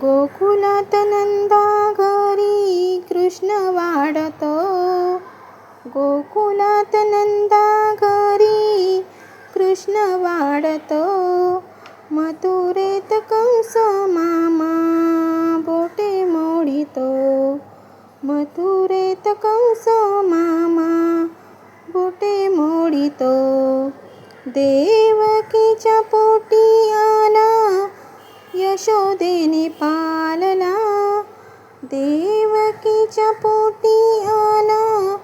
गोकुलात नंदा घरी कृष्ण वाढतो गोकुलात नंदा घरी कृष्ण वाढतो मथुरेत कंस मामा बोटे मोडितो। मथुरेत कंस मामा बोटे मोडितो। देवकीच्या पोटी आला यशोदेने पालला. देवकीच्या पोटी आला.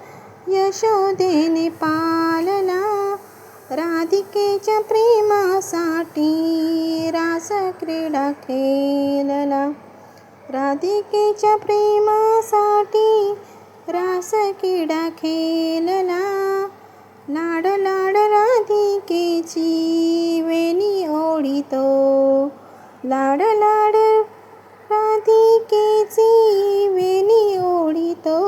यशोदेने पालला. राधिकेच्या प्रेमासाठी रास क्रीडा खेळला. राधिकेच्या प्रेमासाठी रास क्रीडा खेळला. लाड लाड राधिकेची लाड लाड राधिकेची वेणी ओढितो.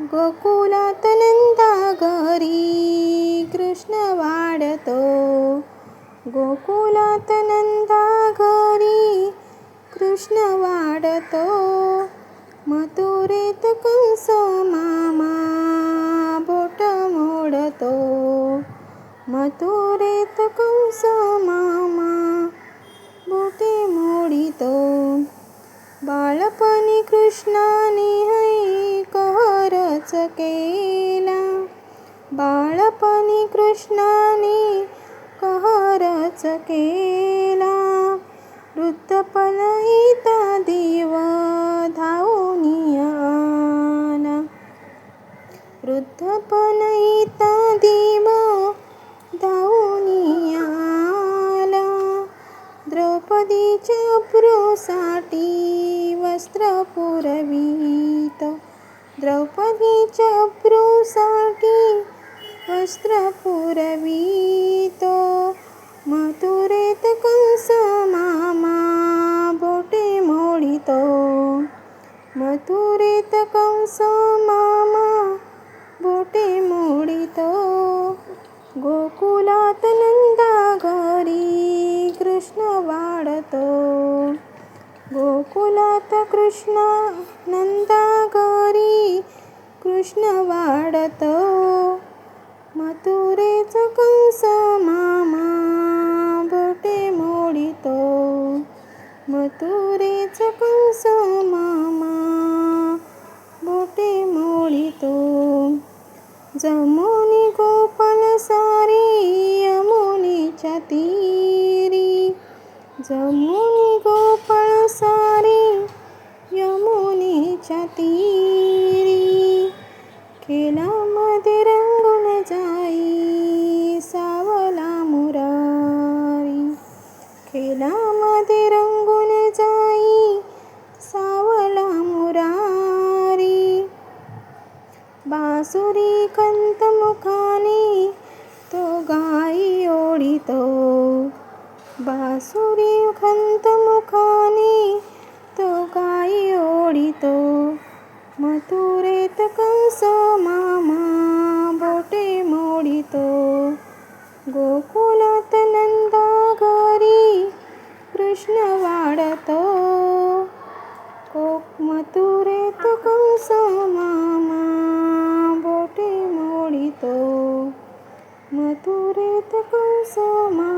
गोकुलात नंदा घरी कृष्ण वाढतो. गोकुलात नंदा घरी कृष्ण वाढतो. मथुरेत कंस मामा बोट मोडतो. मथुरेत कंस मामा कृष्णाने है कहरच केला. बाळपणी कृष्णाने कहरच केला. वृद्धपणीता देव धावून आला. वृद्धपणीता देव धावून नदीच्या अप्रूसाठी वस्त्र पुरवीत. द्रौपदीच्या अप्रूसाठी वस्त्र पुरवीत. मथुरेत कंस मामा बोटे मोडितो. मथुरेत कंस मामा बोटे मोडितो. गोप गोकुलात कृष्ण नंदा गौरी कृष्ण वाढतो हो. मथुरेच कंस मामा बोटे मोडितो हो. मथुरेच कंस मामा बोटे मोडितो हो. जमुनी गोपाल सारी यमुनीच्या तीरी जमुनी गोपाळ सारी यमुनीच्या तीरी खेळामध्ये रंगून जाई सावला मुरारी खेळामध्ये रंगून जाई सावला मुरारी बासुरी कंत मुखाने तो गाई ओढितो बासुरी खंत कृष्ण वाढतो. कोक मथुरेत कंस मामा बोटे मोडितो. मथुरेत कंस मामा